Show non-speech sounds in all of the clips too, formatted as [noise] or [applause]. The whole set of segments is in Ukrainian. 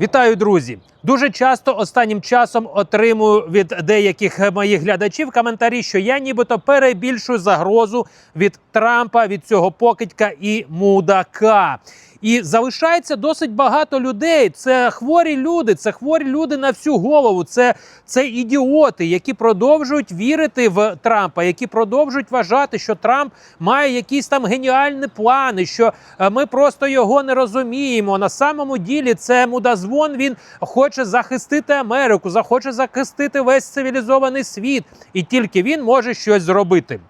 Вітаю, друзі! Дуже часто останнім часом отримую від деяких моїх глядачів коментарі, що я нібито перебільшую загрозу від Трампа, від цього покидька і мудака. І залишається досить багато людей. Це хворі люди, це хворі люди на всю голову. Це, це ідіоти, які продовжують вірити в Трампа, які продовжують вважати, що Трамп має якісь там геніальні плани, що е, ми просто його не розуміємо. На самому ділі це мудазвон. Він хоче захистити Америку, захоче захистити весь цивілізований світ, і тільки він може щось зробити.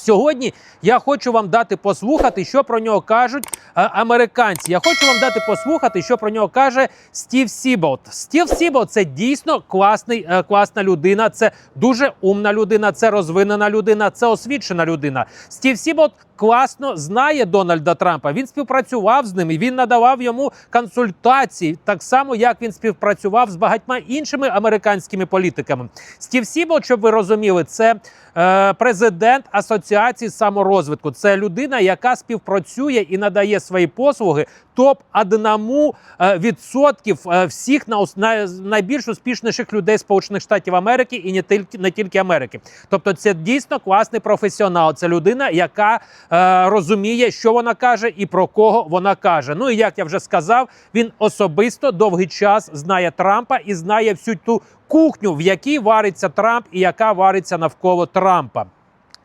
Сьогодні я хочу вам дати послухати, що про нього кажуть е, американці. Я хочу вам дати послухати, що про нього каже Стів Сіболт. Стів Сіболт – це дійсно класний, е, класна людина. Це дуже умна людина, це розвинена людина, це освічена людина. Стів Сіболт класно знає Дональда Трампа. Він співпрацював з ним і він надавав йому консультації, так само як він співпрацював з багатьма іншими американськими політиками. Стів Сіболт, щоб ви розуміли, це е, президент асоціації саморозвитку. Це людина, яка співпрацює і надає свої послуги топ 1 відсотків е, всіх на, на найбільш успішніших людей Сполучених Штатів Америки і не тільки не тільки Америки. Тобто, це дійсно класний професіонал. Це людина, яка е, розуміє, що вона каже і про кого вона каже. Ну і як я вже сказав, він особисто довгий час знає Трампа і знає всю ту кухню, в якій вариться Трамп і яка вариться навколо Трампа.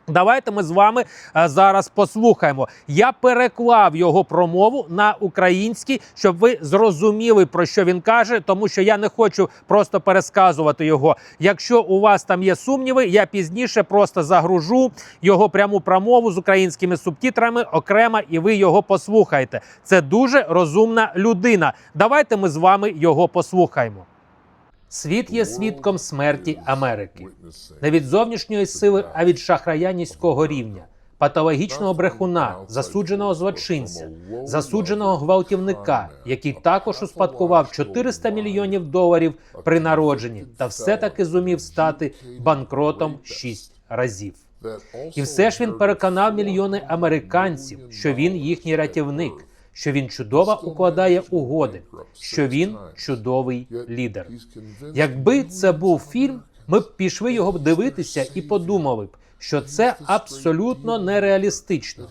Давайте ми з вами е, зараз послухаємо. Я переклав його промову на український, щоб ви зрозуміли про що він каже, тому що я не хочу просто пересказувати його. Якщо у вас там є сумніви, я пізніше просто загружу його пряму промову з українськими субтитрами окремо, і ви його послухаєте. Це дуже розумна людина. Давайте ми з вами його послухаємо. Світ є свідком смерті Америки не від зовнішньої сили, а від шахрая низького рівня, патологічного брехуна, засудженого злочинця, засудженого гвалтівника, який також успадкував 400 мільйонів доларів при народженні, та все таки зумів стати банкротом шість разів. І все ж він переконав мільйони американців, що він їхній рятівник, що він чудово укладає угоди, що він чудовий лідер. Якби це був фільм, ми б пішли його дивитися і подумали б, що це абсолютно нереалістично.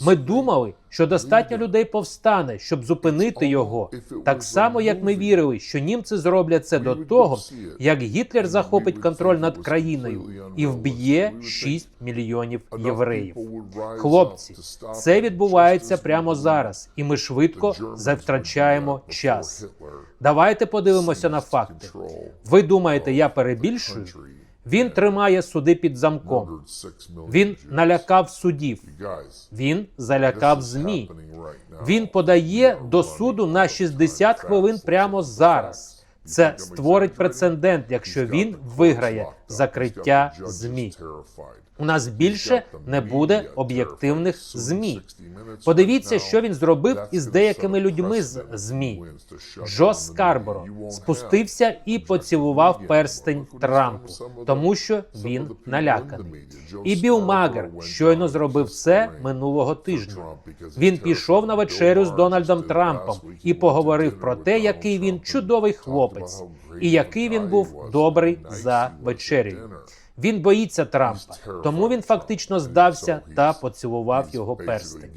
Ми думали, що достатньо людей повстане, щоб зупинити його, так само як ми вірили, що німці зроблять це до того, як Гітлер захопить контроль над країною і вб'є 6 мільйонів євреїв. Хлопці, це відбувається прямо зараз, і ми швидко завтрачаємо час. Давайте подивимося на факти. Ви думаєте, я перебільшую? Він тримає суди під замком. Він налякав судів. Він залякав змі. Він подає до суду на 60 хвилин прямо зараз. Це створить прецедент, якщо він виграє закриття змі. У нас більше не буде об'єктивних змі. Подивіться, що він зробив із деякими людьми з змі. Джо Скарборо спустився і поцілував перстень Трампу, тому що він наляканий. І Біл Магер щойно зробив це минулого тижня. Він пішов на вечерю з Дональдом Трампом і поговорив про те, який він чудовий хлопець, і який він був добрий за вечерею. Він боїться Трампа, тому він фактично здався та поцілував його перстень.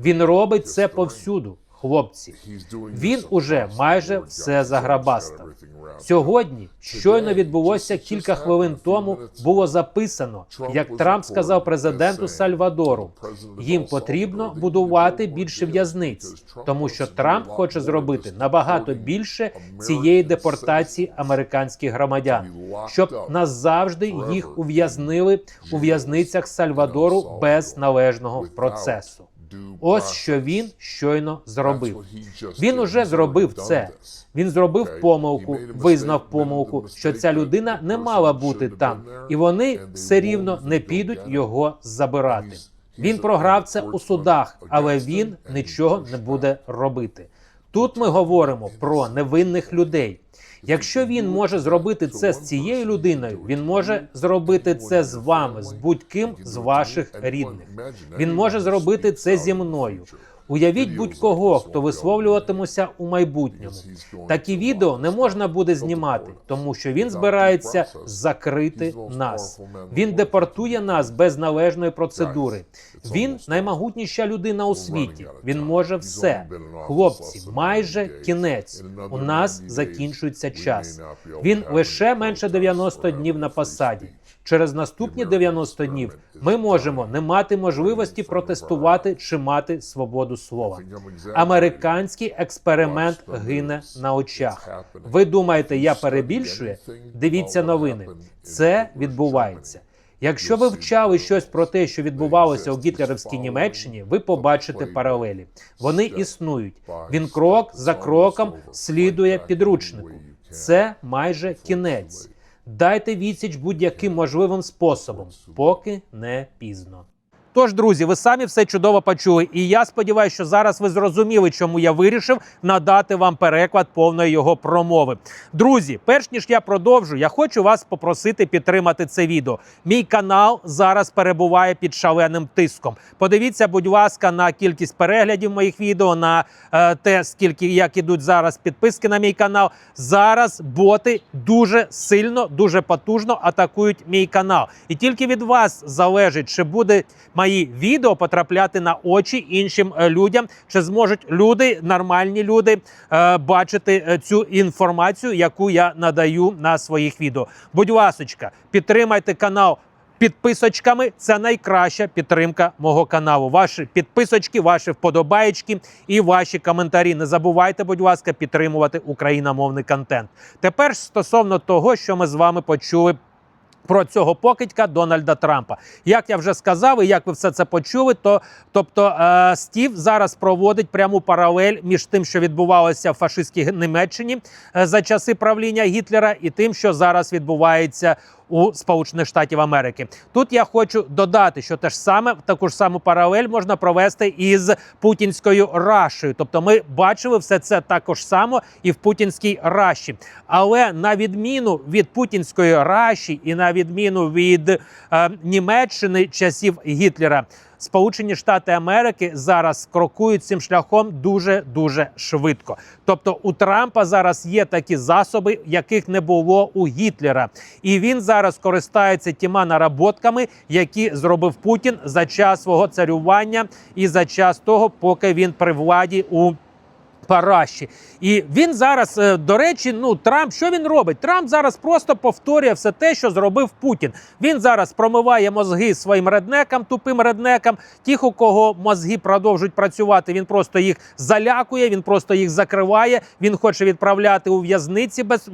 Він робить це повсюду, хлопці. Він уже майже все заграбастав. Сьогодні щойно відбулося кілька хвилин тому. Було записано, як Трамп сказав президенту Сальвадору. Їм потрібно будувати більше в'язниць, тому що Трамп хоче зробити набагато більше цієї депортації американських громадян, щоб назавжди їх ув'язнили у в'язницях Сальвадору без належного процесу. Ось що він щойно зробив. Він уже зробив це. Він зробив помилку, визнав помилку, що ця людина не мала бути там, і вони все рівно не підуть його забирати. Він програв це у судах, але він нічого не буде робити. Тут ми говоримо про невинних людей. Якщо він може зробити це з цією людиною, він може зробити це з вами, з будь-ким з ваших рідних. Він може зробити це зі мною. Уявіть будь-кого, хто висловлюватиметься у майбутньому. Такі відео не можна буде знімати, тому що він збирається закрити нас. Він депортує нас без належної процедури. Він наймогутніша людина у світі. Він може все. Хлопці, майже кінець. У нас закінчується час. Він лише менше 90 днів на посаді. Через наступні 90 днів ми можемо не мати можливості протестувати чи мати свободу слова. Американський експеримент гине на очах. Ви думаєте, я перебільшую? Дивіться новини. Це відбувається. Якщо ви вчали щось про те, що відбувалося у гітлерівській Німеччині, ви побачите паралелі. Вони існують. Він крок за кроком слідує підручнику. Це майже кінець. Дайте відсіч будь-яким можливим способом, поки не пізно. Тож, друзі, ви самі все чудово почули, і я сподіваюся, що зараз ви зрозуміли, чому я вирішив надати вам переклад повної його промови. Друзі, перш ніж я продовжу, я хочу вас попросити підтримати це відео. Мій канал зараз перебуває під шаленим тиском. Подивіться, будь ласка, на кількість переглядів моїх відео, на е, те, скільки як ідуть зараз підписки на мій канал. Зараз боти дуже сильно, дуже потужно атакують мій канал. І тільки від вас залежить, чи буде мої відео потрапляти на очі іншим е, людям, чи зможуть люди, нормальні люди, е, бачити е, цю інформацію, яку я надаю на своїх відео. Будь ласочка, підтримайте канал. Підписочками це найкраща підтримка мого каналу. Ваші підписочки, ваші вподобаєчки і ваші коментарі. Не забувайте, будь ласка, підтримувати україномовний контент. Тепер стосовно того, що ми з вами почули про цього покидька Дональда Трампа. Як я вже сказав, і як ви все це почули, то тобто е, Стів зараз проводить пряму паралель між тим, що відбувалося в фашистській Німеччині е, за часи правління Гітлера, і тим, що зараз відбувається. У Сполучених Штатів Америки тут я хочу додати, що те ж саме таку ж саму паралель можна провести із путінською Рашею. Тобто, ми бачили все це також само і в путінській Раші. Але на відміну від путінської Раші і на відміну від е, Німеччини часів Гітлера. Сполучені Штати Америки зараз крокують цим шляхом дуже дуже швидко. Тобто, у Трампа зараз є такі засоби, яких не було у Гітлера, і він зараз користається тіма наработками, які зробив Путін за час свого царювання і за час того, поки він при владі у. Параші, і він зараз, е, до речі, ну Трамп, що він робить? Трамп зараз просто повторює все те, що зробив Путін. Він зараз промиває мозги своїм реднекам, тупим реднекам. Тих, у кого мозги продовжують працювати, він просто їх залякує, він просто їх закриває. Він хоче відправляти у в'язниці без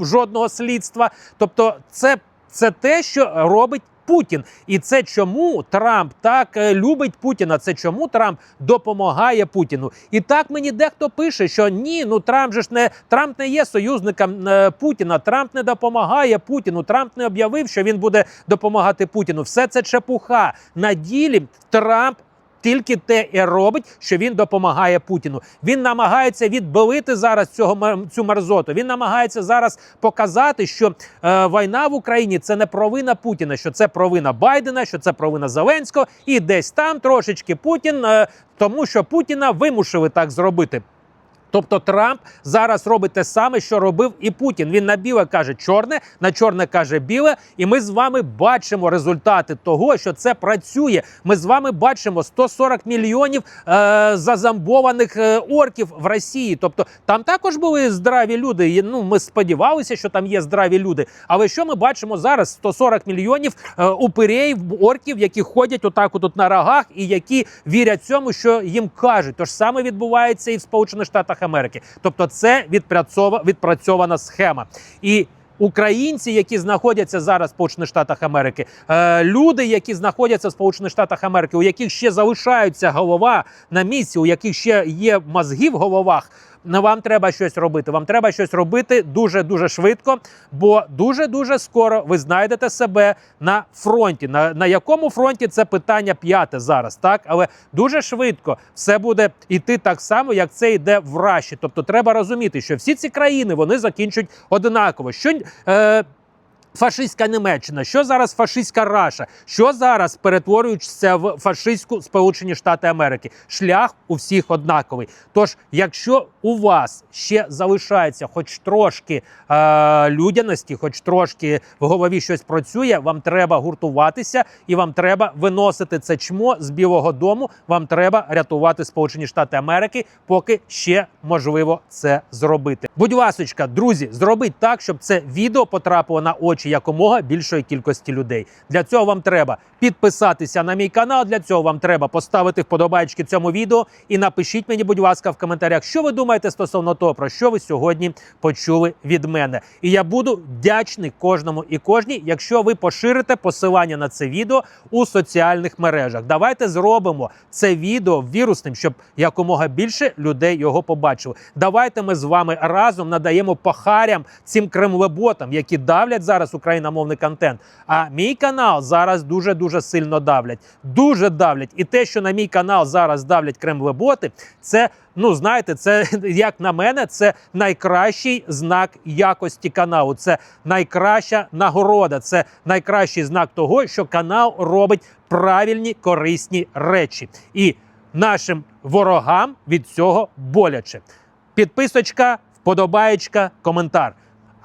жодного слідства. Тобто, це, це те, що робить. Путін, і це чому Трамп так е, любить Путіна. Це чому Трамп допомагає Путіну. І так мені дехто пише, що ні, ну Трамп же ж не Трамп не є союзником е, Путіна. Трамп не допомагає Путіну. Трамп не об'явив, що він буде допомагати Путіну. Все це чепуха. На ділі Трамп. Тільки те і робить, що він допомагає Путіну. Він намагається відбилити зараз цього цю мерзоту. Він намагається зараз показати, що е, війна в Україні це не провина Путіна, що це провина Байдена, що це провина Зеленського, і десь там трошечки Путін, е, тому що Путіна вимушили так зробити. Тобто Трамп зараз робить те саме, що робив і Путін. Він на біле каже чорне, на чорне каже біле. І ми з вами бачимо результати того, що це працює. Ми з вами бачимо 140 мільйонів е, зазамбованих е, орків в Росії. Тобто там також були здраві люди. І, ну ми сподівалися, що там є здраві люди. Але що ми бачимо зараз? 140 мільйонів е, упирєїв, орків, які ходять отак, отут на рогах, і які вірять цьому, що їм кажуть. Тож саме відбувається і в Сполучених Штатах Америки. Тобто, це відпрацьова відпрацьована схема. І Українці, які знаходяться зараз в Сполучених Штатах Америки, е, люди, які знаходяться в Сполучених Штатах Америки, у яких ще залишаються голова на місці, у яких ще є мозги в головах. Ну, вам треба щось робити. Вам треба щось робити дуже дуже швидко, бо дуже дуже скоро ви знайдете себе на фронті. На, на якому фронті це питання п'яте зараз, так але дуже швидко все буде йти так само, як це йде в Раші. Тобто, треба розуміти, що всі ці країни вони закінчують одинаково. Що е, фашистська Німеччина, що зараз фашистська Раша, що зараз перетворюється в фашистську Сполучені Штати Америки. Шлях у всіх однаковий. Тож, якщо у вас ще залишається хоч трошки е- людяності, хоч трошки в голові щось працює, вам треба гуртуватися і вам треба виносити це чмо з Білого Дому. Вам треба рятувати Сполучені Штати Америки, поки ще можливо це зробити. Будь ласочка, друзі, зробіть так, щоб це відео потрапило на очі якомога більшої кількості людей. Для цього вам треба підписатися на мій канал. Для цього вам треба поставити вподобайки цьому відео і напишіть мені, будь ласка, в коментарях, що ви думаєте стосовно того, про що ви сьогодні почули від мене. І я буду вдячний кожному і кожній, якщо ви поширите посилання на це відео у соціальних мережах. Давайте зробимо це відео вірусним, щоб якомога більше людей його побачили. Давайте ми з вами разом надаємо пахарям цим кремлеботам, які давлять зараз україномовний контент. А мій канал зараз дуже дуже сильно давлять. Дуже давлять. І те, що на мій канал зараз давлять кремлеботи, це. Ну, знаєте, це [laughs] як на мене, це найкращий знак якості каналу. Це найкраща нагорода. Це найкращий знак того, що канал робить правильні корисні речі. І нашим ворогам від цього боляче. Підписочка, вподобаєчка, коментар.